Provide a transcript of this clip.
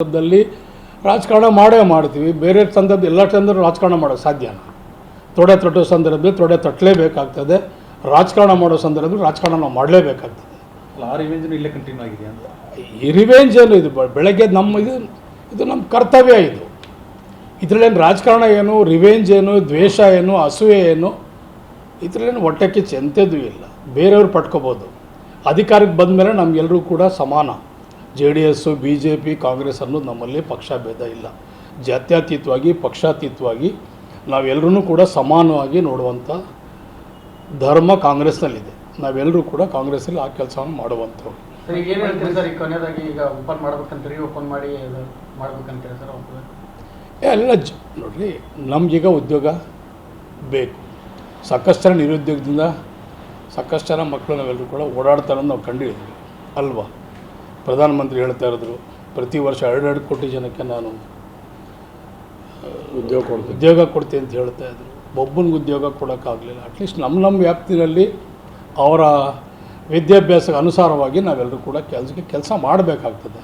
ಸಂದರ್ಭದಲ್ಲಿ ರಾಜಕಾರಣ ಮಾಡೇ ಮಾಡ್ತೀವಿ. ಬೇರೆ ಸಂದರ್ಭ ಎಲ್ಲ ಸಂದರ್ಭ ರಾಜಕಾರಣ ಮಾಡೋ ಸಾಧ್ಯನ? ತೊಡೆ ತಟ್ಟೋ ಸಂದರ್ಭದಲ್ಲಿ ತೊಡೆ ತಟ್ಟಲೇಬೇಕಾಗ್ತದೆ. ರಾಜಕಾರಣ ಮಾಡೋ ಸಂದರ್ಭದಲ್ಲಿ ರಾಜಕಾರಣ ನಾವು ಮಾಡಲೇಬೇಕಾಗ್ತದೆ. ಆ ರಿವೆಂಜ್ ಇಲ್ಲೇ ಕಂಟಿನ್ಯೂ ಆಗಿದೆ ಅಂತ? ಈ ರಿವೆಂಜ್ ಏನು ಇದು? ಬೆಳಗ್ಗೆ ನಮ್ಮ ಇದು ಇದು ನಮ್ಮ ಕರ್ತವ್ಯ ಇದು. ಇದರಲ್ಲೇನು ರಾಜಕಾರಣ ಏನು? ರಿವೆಂಜ್ ಏನು? ದ್ವೇಷ ಏನು? ಅಸೂಯೆ ಏನು? ಇದರಲ್ಲೇನು ಹೊಟ್ಟೆ ಕಿಚ್ಚು ಎಂಥದ್ದು ಇಲ್ಲ. ಬೇರೆಯವ್ರು ಪಟ್ಕೋಬೋದು. ಅಧಿಕಾರಕ್ಕೆ ಬಂದ ಮೇಲೆ ನಮಗೆಲ್ಲರೂ ಕೂಡ ಸಮಾನ. J D S B J P Congress ಅನ್ನೋದು ನಮ್ಮಲ್ಲಿ ಪಕ್ಷ ಭೇದ ಇಲ್ಲ. ಜಾತ್ಯತೀತವಾಗಿ ಪಕ್ಷಾತೀತವಾಗಿ ನಾವೆಲ್ಲರೂ ಕೂಡ ಸಮಾನವಾಗಿ ನೋಡುವಂಥ ಧರ್ಮ ಕಾಂಗ್ರೆಸ್ನಲ್ಲಿದೆ. ನಾವೆಲ್ಲರೂ ಕೂಡ ಕಾಂಗ್ರೆಸ್ಸಲ್ಲಿ ಆ ಕೆಲಸವನ್ನು ಮಾಡುವಂಥವ್ರು. ಸರ್ ಈಗ ಏನು ಹೇಳ್ತೀರಿ ಸರ್? ಈಗ ಕೊನೆಯದಾಗಿ ಈಗ ಓಪನ್ ಮಾಡ್ಬೇಕಂತೀರಿ ಓಪನ್ ಮಾಡಿ ಮಾಡ್ಬೇಕಂತೀರಿ ಸರ್ ಒಬ್ಬರು ಎಲ್ಲ ಜ ನೋಡ್ರಿ ನಮಗೀಗ ಉದ್ಯೋಗ ಬೇಕು. ಸಾಕಷ್ಟು ಜನ ನಿರುದ್ಯೋಗದಿಂದ ಸಾಕಷ್ಟು ಜನ ಮಕ್ಕಳು ನಾವೆಲ್ಲರೂ ಕೂಡ ಓಡಾಡ್ತಾರೆ ನಾವು ಕಂಡಿದ್ದೀವಿ. ಅಲ್ವಾ? ಪ್ರಧಾನಮಂತ್ರಿ ಹೇಳ್ತಾ ಇದ್ರು ಪ್ರತಿ ವರ್ಷ ಎರಡೆರಡು ಕೋಟಿ ಜನಕ್ಕೆ ನಾನು ಉದ್ಯೋಗ ಕೊಡ್ತೀನಿ. ಉದ್ಯೋಗ ಕೊಡ್ತೀನಿ ಅಂತ ಹೇಳ್ತಾ ಇದ್ರು. ಒಬ್ಬನಿಗೆ ಉದ್ಯೋಗ ಕೊಡೋಕ್ಕಾಗಲಿಲ್ಲ. ಅಟ್ಲೀಸ್ಟ್ ನಮ್ಮ ನಮ್ಮ ವ್ಯಾಪ್ತಿನಲ್ಲಿ ಅವರ ವಿದ್ಯಾಭ್ಯಾಸಕ್ಕೆ ಅನುಸಾರವಾಗಿ ನಾವೆಲ್ಲರೂ ಕೂಡ ಕೆಲಸಕ್ಕೆ ಕೆಲಸ ಮಾಡಬೇಕಾಗ್ತದೆ.